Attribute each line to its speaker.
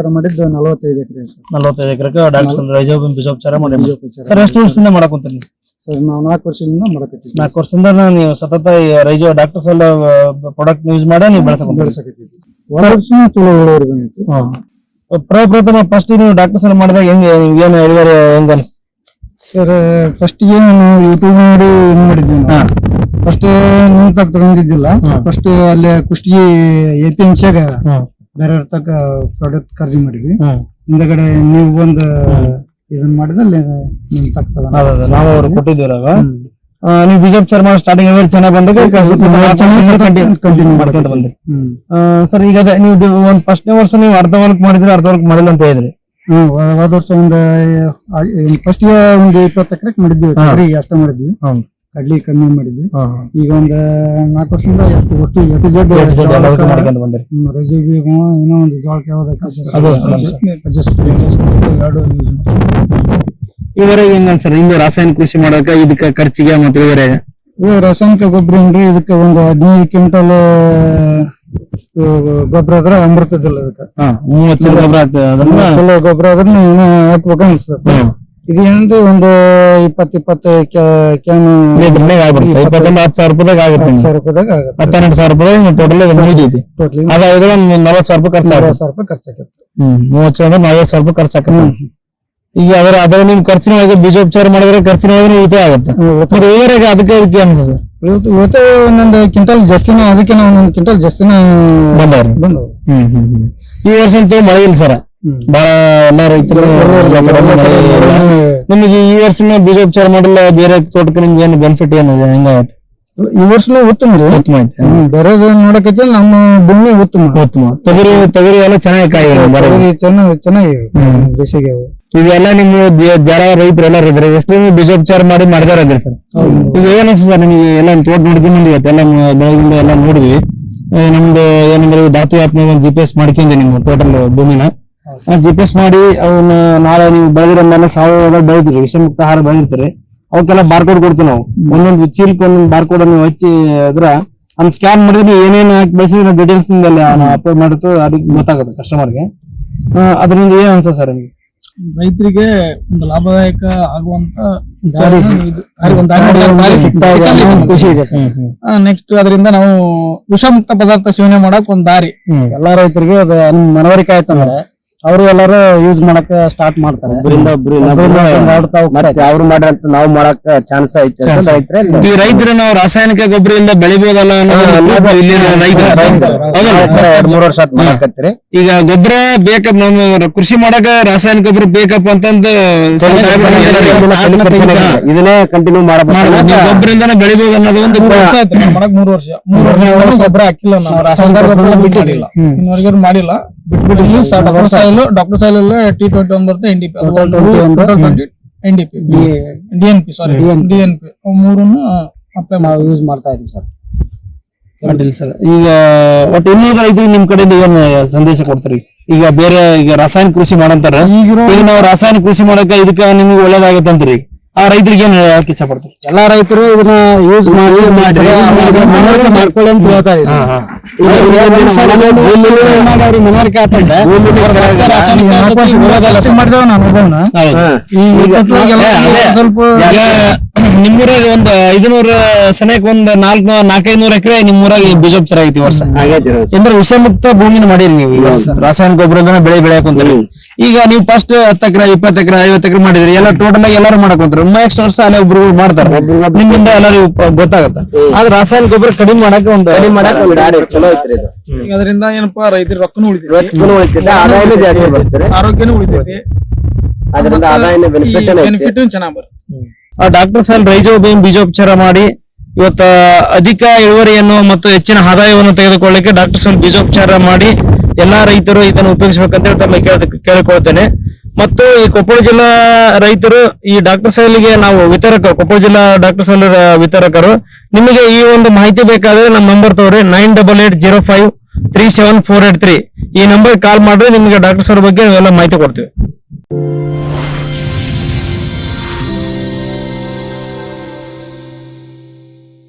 Speaker 1: ಬೀಜೋಪಚಾರ ಮಾಡಿದ್ದು ನಲವತ್ತೈದು ಎಕರೆ ಸರ್
Speaker 2: ನಲವತ್ತೈದು ಎಕರೆ ಡಾಕ್ಟರ್ ರೈಜೋಬಿನ್ ಬೀಜೋಪಚಾರ ಮಾಡಿ
Speaker 1: ಬೀಜೋಪಚಾರ
Speaker 2: ಸರ್ ಎಷ್ಟು ವರ್ಷದಿಂದ ಮಾಡಕ್ ಕುಂತೀರಿ
Speaker 1: ಸರ್ ನಾವು ನಾಲ್ಕು ವರ್ಷದಿಂದ ಮಾಡಕತ್ತೀವಿ
Speaker 2: ನಾಲ್ಕು ವರ್ಷದಿಂದ ನೀವು ಸತತ ಈ ರೈಜೋ ಡಾಕ್ಟರ್ಸ್ ಎಲ್ಲ ಪ್ರಾಡಕ್ಟ್ ಯೂಸ್ ಮಾಡಿ ನೀವು ಬೆಳೆಸಕೊಂತೀರಿ
Speaker 1: ಬೆಳೆಸಕತ್ತೀವಿ ಒಂದು ವರ್ಷ ಚಲೋ ಇಳುವರಿ ಬಂದಿತ್ತು.
Speaker 2: ಪ್ರಪ್ರಥಮ ಫಸ್ಟ್ ನೀವು ಡಾಕ್ಟರ್ಸ್ ಎಲ್ಲ ಮಾಡಿದಾಗ ಹೆಂಗೆ ಏನು ಇಳುವರಿ ಹೆಂಗ ಅನಿಸ್ತು
Speaker 1: ಸರ್ ಫಸ್ಟ್ಗೆ ನಾವು ಯೂಟ್ಯೂಬ್ ನೋಡಿ ಇದ್ ಮಾಡಿದ್ವಿ ನಾವು ಫಸ್ಟ್ ನೂತಾಗ ತಗೊಂಡಿದ್ದಿಲ್ಲ. ಫಸ್ಟ್ ಅಲ್ಲೇ ಕುಷ್ಟಗಿ ಎ ಪಿ ಎಂ ಸಿಯಾಗ
Speaker 2: ಹ್ಮ್
Speaker 1: ಬೇರೆ ತಕ್ಕ ಪ್ರಾಡಕ್ಟ್ ಖರೀದಿ ಮಾಡಿದ್ವಿ. ಹಿಂದಗಡೆ ನೀವು ಒಂದು ಇದನ್ನ ಮಾಡಿದ್ರೆ ನಿಮ್
Speaker 2: ತಗ್ತದ ನಾವು ಅವ್ರು ನೀವು ಬಿಜೆಪಿ ಮಾಡಿ ಸ್ಟಾರ್ಟಿಂಗ್ ಚೆನ್ನಾಗಿ ಬಂದಾಗ ಕಂಟಿನ್ಯೂ ಮಾಡ್ಕೊಂತ ಬಂದ್ರಿ. ಸರ್ ಈಗ ಅದೇ ನೀವು ಒಂದ್ ಫಸ್ಟ್ನೇ ವರ್ಷ ನೀವು ಅರ್ಧ ವರ್ಕ್ ಮಾಡಿದ್ರೆ ಅರ್ಧ ವರ್ಕ್ ಮಾಡಿಲ್ಲ ಅಂತ ಹೇಳಿದ್ರಿ.
Speaker 1: ಹೋದ ವರ್ಷ ಒಂದ್ ಫಸ್ಟ್ ಒಂದು ಇಪ್ಪತ್ತು ಎಕರೆ ಮಾಡಿದ್ವಿ ಅಷ್ಟೇ ಮಾಡಿದ್ವಿ. ಕಡ್ಲಿ ಕಮ್ಮಿ ಮಾಡಿದ್ವಿ. ಈಗ ಒಂದ್ ನಾಲ್ಕು ವರ್ಷದಿಂದ ಎಷ್ಟು ವಸ್ತು ಎ ಟು ಜೆಡ್
Speaker 2: ಬಂದ್ರಿ.
Speaker 1: ಏನೋ ಒಂದು ಜೋಳಕ್ಕೆ ಯಾವ್ದಕ್ಕೆ. ಎರಡು ಮಾಡ್ತೀವಿ.
Speaker 2: ಹೆಂಗ ಸರ್ ಹಿಂದೆ ರಾಸಾಯನಿಕ ಕೃಷಿ ಮಾಡಕ ಇದಕ್ಕ ಖರ್ಚಿಗೆ ಮತ್ತೆ ಇವರೇ
Speaker 1: ಇದು ರಾಸಾಯನಿಕ ಗೊಬ್ಬರ ಏನ್ರಿ ಇದಕ್ಕೆ ಒಂದು ಹದಿನೈದು ಕ್ವಿಂಟಲ್ ಗೊಬ್ಬರ ಆದ್ರೆ ಅಮೃತದಿಲ್ಲ ಇದಕ್ಕೆ.
Speaker 2: ಮೂವತ್ತು ಚೀಲ ಗೊಬ್ಬರ ಆಗ್ತದೆ ಅದನ್ನ
Speaker 1: ಚಲೋ ಗೊಬ್ಬರ ಅದನ್ನ ಏನೋ ಹಾಕ್ಬೇಕು ಅನ್ಸ್ತದೆ
Speaker 2: ಹ್ಮ್.
Speaker 1: ಇದು ಏನ್ರಿ ಒಂದು ಇಪ್ಪತ್ ಇಪ್ಪತ್ತು ಕ್ಯಾನ್
Speaker 2: ಆಗ್ಬಿಡುತ್ತೆ. ಇಪ್ಪತ್ತೊಂದು ಹತ್ತು ಸಾವಿರ ರೂಪಾಯಿದಾಗ ಆಗುತ್ತೆ.
Speaker 1: ಸಾವಿರ ರೂಪಾಯಿದಾಗ ಆಗುತ್ತೆ.
Speaker 2: ಹತ್ತೆರಡು ಸಾವಿರ ರೂಪಾಯಿ ಟೋಟಲ್ ಮುಗಿದೈತಿ
Speaker 1: ಟೋಟಲಿ
Speaker 2: ಅದಾದ್ರೆ ಒಂದು ನಲವತ್ತು ಸಾವಿರ ರೂಪಾಯಿ ಖರ್ಚು
Speaker 1: ಸಾವಿರ ರೂಪಾಯಿ ಖರ್ಚಾಗತ್ತೆ
Speaker 2: ಹ್ಮ್ ಮೂವತ್ತು ಸಾವಿರ ನಲವತ್ತು ಸಾವಿರ ರೂಪಾಯಿ ಖರ್ಚು ಆಗುತ್ತೆ. ಈಗ ಅದರ ಅದರ ನಿಮ್ ಖರ್ಚಿನ ಒಳಗೆ ಬೀಜೋಪಚಾರ ಮಾಡಿದ್ರೆ ಖರ್ಚಿನ ಒಳಗೆ ಉಳಿತಾಯ ಆಗುತ್ತೆ. ಮತ್ತೆ ಅದಕ್ಕೆ ಅದಕ್ಕೆ ಅನ್ಸುತ್ತೆ
Speaker 1: ಇವತ್ತು ಒಂದೊಂದು ಕ್ವಿಂಟಲ್ ಜಾಸ್ತಿನ ಅದಕ್ಕೆ ನಾವು ಒಂದೊಂದು ಕ್ವಿಂಟಲ್ ಜಾಸ್ತಿನ
Speaker 2: ಬಂದವ್ರಿ.
Speaker 1: ಬಂದವ್ರು.
Speaker 2: ಹ್ಮ್ ಹ್ಮ್ ಹ್ಮ್. ಈ ವರ್ಷ ಅಂತೂ ಮಳೆ ಇಲ್ಲ ಸರ್. ಬಹಳ ಎಲ್ಲಾ ರೈತರು ನಿಮಗೆ ಈ ವರ್ಷನ ಬೀಜೋಪಚಾರ ಮಾಡಿಲ್ಲ ಬೇರೆ ತೋಟಕ್ಕೆ ನಿಮ್ಗೆ ಏನು ಬೆನಿಫಿಟ್ ಏನಿದೆ ಹೆಂಗಾಗತ್ತೆ
Speaker 1: ಈ ವರ್ಷ ಉತ್ತಮ ರೀ.
Speaker 2: ಉತ್ತಮ ಐತೆ
Speaker 1: ಬರೋದು ನೋಡಕೈತಿ ನಮ್ಮ ಭೂಮಿ ಉತ್ತಮ.
Speaker 2: ಉತ್ತಮ. ತೊಗರಿ ತೊಗರಿ ಎಲ್ಲ ಚೆನ್ನಾಗಿ
Speaker 1: ಕಾಯಿ ಚೆನ್ನಾಗಿ ಚೆನ್ನಾಗಿ. ಬೇಸಿಗೆ
Speaker 2: ಇವೆಲ್ಲ ನಿಮ್ಮ ಜರ ರೈತರು ಎಲ್ಲ ಇದ್ರೆ ಎಷ್ಟು ಬೀಜೋಪಚಾರ ಮಾಡಿ ಮಾಡಿದಾರ ಸರ್? ಈಗ ಏನಿಸ್ತು ಸರ್ ನಿಮಗೆ? ಎಲ್ಲ ತೋಟ ನೋಡ್ಕೊಂಡು ಬಂದಿವಿ ಎಲ್ಲ ಬೆಳಗಿಂದ ಎಲ್ಲ ನೋಡಿದ್ವಿ. ನಮ್ದು ಏನಂದ್ರೆ ಧಾತು ಆಪ್ನಾಗ ಒಂದು ಜಿ ಪಿ ಎಸ್ ಮಾಡ್ಕೊಂಡಿ ನಿಮ್ಮ ಟೋಟಲ್ ಭೂಮಿನ. ಜಿ ಪಿ ಎಸ್ ಮಾಡಿ ಅವನ್ನ ನಾಳೆ ನೀವು ಬೆಳೆದಿರೋ ಮೇಲೆ ಸಾವಯವ ಬೆಳೆದಿರಿ ವಿಷಮುಕ್ತ ಆಹಾರ ಬೆಳೆದಿರ್ತಾರೆ ಅವಕ್ಕೆಲ್ಲ ಬಾರ್ಕೋಡ್ ಕೊಡ್ತೀವಿ ನಾವು. ಒಂದೊಂದು ಚೀಲಕ್ಕೆ ಒಂದೊಂದು ಬಾರ್ಕೋಡ್ ಅನ್ನು ಹಚ್ಚಿ ಅದ್ರ ಅದ್ ಸ್ಕ್ಯಾನ್ ಮಾಡಿದ್ರೆ ಏನೇನು ಹಾಕಿ ಬೆಳೆಸಿದ್ರೆ ಡೀಟೇಲ್ಸ್ ಅಪ್ಲೋಡ್ ಮಾಡಿರ್ತು ಅದಕ್ಕೆ ಗೊತ್ತಾಗುತ್ತೆ ಕಸ್ಟಮರ್ಗೆ ಅದರಿಂದ ಏನ್ ಅನ್ಸ ಸರ್ ನಿಮ್ಗೆ?
Speaker 3: ರೈತರಿಗೆ ಒಂದು ಲಾಭದಾಯಕ ಆಗುವಂತ
Speaker 1: ಖುಷಿ ಇದೆ ಸರ್
Speaker 3: ನೆಕ್ಸ್ಟ್ ಅದರಿಂದ ನಾವು ವಿಷಮುಕ್ತ ಪದಾರ್ಥ ಸೇವನೆ ಮಾಡಕ್ ಒಂದ್ ದಾರಿ.
Speaker 1: ಎಲ್ಲಾ ರೈತರಿಗೆ ಅದು ಮನವರಿಕೆ ಆಯ್ತಂದ್ರೆ ಅವರು ಎಲ್ಲಾರು ಯೂಸ್ ಮಾಡಕ್ ಸ್ಟಾರ್ಟ್ ಮಾಡ್ತಾರೆ.
Speaker 4: ಮತ್ತೆ ಅವ್ರು ಮಾಡ್ರಂತ ನಾವು ಮಾಡಕ್ ಚಾನ್ಸ್ ಐತೆ.
Speaker 2: ಈ ರೈತರು ನಾವು ರಾಸಾಯನಿಕ ಗೊಬ್ಬರದಿಂದ ಬೆಳಿಬೋದಲ್ಲ ಅನ್ನೋದು ಇಲ್ಲಿನ ರೈತರು ಹೌದಲ್ಲ?
Speaker 4: ಎರಡ್ ಮೂರ್ ವರ್ಷ ಮಾಡಕತ್ತೀರಿ.
Speaker 2: ಈಗ ಗೊಬ್ಬರ ಬೇಕಪ್ಪ ನಮ್ಮ ಕೃಷಿ ಮಾಡಕ ರಾಸಾಯನಿಕ ಗೊಬ್ಬರ ಬೇಕಪ್ಪ ಅಂತಂದು
Speaker 4: ಇದನ್ನೇ ಕಂಟಿನ್ಯೂ ಮಾಡಬಹುದು
Speaker 2: ಗೊಬ್ಬರದಿಂದ ಬೆಳಿಬೋದು ಅನ್ನೋದು ಒಂದು
Speaker 3: ಮೂರು ವರ್ಷ ಆಯ್ತು. ಮಾಡಕ್ ಮೂರು ವರ್ಷ. ಮೂರು ವರ್ಷ ಗೊಬ್ಬರ ಹಾಕಿಲ್ಲ ನಾವು. ರಾಸಾಯನಿಕ ಗೊಬ್ಬರ ಬಿಟ್ಟಿಲ್ಲ ಮಾಡಿಲ್ಲ. ಬಿಟ್ಬಿಟ್ಟು doctor soil doctor soil T twenty one ಬರುತ್ತೆ N D P N D P D N P sorry D N P ಮೂರನ್ನು ಅಪ್ಲೈ
Speaker 1: ನಾವು ಯೂಸ್ ಮಾಡ್ತಾ ಇದೀವಿ ಸರ್.
Speaker 2: ಅಡ್ಡಿಲ್ಲ ಸರ್ ಈಗ ಒಟ್ಟು ಇನ್ನೂರ ರೈತರಿಗೆ ನಿಮ್ ಕಡೆಯಿಂದ ಏನ್ ಸಂದೇಶ ಕೊಡ್ತೀರಿ? ಈಗ ಬೇರೆ ಈಗ ರಾಸಾಯನಿಕ ಕೃಷಿ ಮಾಡಂತಾರ. ಈಗ ನಾವು ರಾಸಾಯನಿಕ ಕೃಷಿ ಮಾಡಕ ಇದಕ್ಕ ನಿಮ್ಗೆ ಒಳ್ಳೇದಾಗತ್ತೆ ಅಂತೀರಿ ಆ ರೈತರಿಗೆ ಏನ್ ಹೇಳಕ್ ಇಚ್ಛ ಪಡ್ತೀವಿ
Speaker 1: ಎಲ್ಲಾ ರೈತರು ಇದನ್ನ ಯೂಸ್ ಮಾಡಿ ಮಾಡಿ ಮಾಡ್ಕೊಳ್ಳಿ ಅಂತ ಹೇಳ್ತಾ ಮನವರಿಕೆ ಆಗ್ತದೆ
Speaker 2: ನಿಮ್ಮೂರಾಗ ಒಂದ್ ಐದನೂರ ಸನೇಕ್ ಒಂದ್ ನಾಲ್ಕು ನಾಲ್ಕೈನೂರ ಎಕರೆ ನಿಮ್ಮೂರಾಗ ಬೀಜೋಪಚಾರ ಆಗೈತಿ ಐತಿ ವರ್ಷ. ಅಂದ್ರೆ ವಿಷಮುಕ್ತ ಭೂಮಿನ ಮಾಡಿರಿ ನೀವು ಈ ವರ್ಷ. ರಾಸಾಯನಿಕ ಗೊಬ್ಬರದಿಂದ ಬೆಳೆ ಬೆಳೆಯಕ್ ಕುಂತೀರಿ. ಈಗ ನೀವು ಫಸ್ಟ್ ಹತ್ತ ಎಕರೆ ಇಪ್ಪತ್ತ ಎಕರೆ ಐವತ್ತು ಎಕರೆ ಮಾಡಿದ್ರಿ. ಎಲ್ಲ ಟೋಟಲ್ ಆಗಿ ಎಲ್ಲಾರು ಮಾಡಕ್ ಕುಂತ್ರಿ ನೆಕ್ಸ್ಟ್ ವರ್ಷ ಅಲ್ಲಿ ಒಬ್ರು ಮಾಡ್ತಾರೆ. ನಿಮ್ಮಿಂದ ಎಲ್ಲರಿಗೂ ಗೊತ್ತಾಗತ್ತ. ಆದ್ರೆ ರಾಸಾಯನಿಕ ಗೊಬ್ಬರ ಕಡಿಮೆ ಮಾಡಕ್ ಒಂದು
Speaker 4: ಕಡಿಮೆ ಮಾಡಕ್ ಒಂದ್ ದಾರಿ ಚಲೋ ಐತ್ರಿ
Speaker 3: ಅದರಿಂದ ಏನಪ್ಪಾ ರೈತರ ರೊಕ್ಕನು ಉಳಿತೈತಿ.
Speaker 4: ಆದಾಯನೂ ಜಾಸ್ತಿ ಬರ್ತದೆ.
Speaker 3: ಆರೋಗ್ಯನೂ ಉಳಿತೈತಿ.
Speaker 4: ಅದರಿಂದ ಆದಾಯನ ಬೆನಿಫಿಟ್ ಚೆನ್ನಾಗಿ
Speaker 3: ಬೆನಿಫಿಟ್ ಚೆನ್ನಾಗ್ ಬರುತ್ತೆ.
Speaker 2: ಡಾಕ್ಟರ್ ಸಾಲ್ ರೈಜೋಬಿಯಂ ಬೀಜೋಪಚಾರ ಮಾಡಿ ಇವತ್ತ ಅಧಿಕ ಇಳುವರಿಯನ್ನು ಮತ್ತು ಹೆಚ್ಚಿನ ಆದಾಯವನ್ನು ತೆಗೆದುಕೊಳ್ಳಿಕ್ಕೆ ಡಾಕ್ಟರ್ ಸಾಲ್ ಬೀಜೋಪಚಾರ ಮಾಡಿ ಎಲ್ಲಾ ರೈತರು ಇದನ್ನು ಉಪಯೋಗಿಸಬೇಕಂತ ತಮ್ಮ ಕೇಳಿಕೊಳ್ತೇನೆ. ಮತ್ತು ಈ ಕೊಪ್ಪಳ ಜಿಲ್ಲಾ ರೈತರು, ಈ ಡಾಕ್ಟರ್ ಸೈಲ್ಗೆ ನಾವು ವಿತರಕರು ಕೊಪ್ಪಳ ಜಿಲ್ಲಾ ಡಾಕ್ಟರ್ ಸೈಲ್ ವಿತರಕರು, ನಿಮಗೆ ಈ ಒಂದು ಮಾಹಿತಿ ಬೇಕಾದ್ರೆ ನಮ್ಮ ನಂಬರ್ ತಗೋರಿ, nine double eight zero five three seven four eight three. ಈ ನಂಬರ್ ಕಾಲ್ ಮಾಡಿದ್ರೆ ನಿಮಗೆ ಡಾಕ್ಟರ್ ಸರ್ ಬಗ್ಗೆ ಎಲ್ಲ ಮಾಹಿತಿ ಕೊಡ್ತೀವಿ.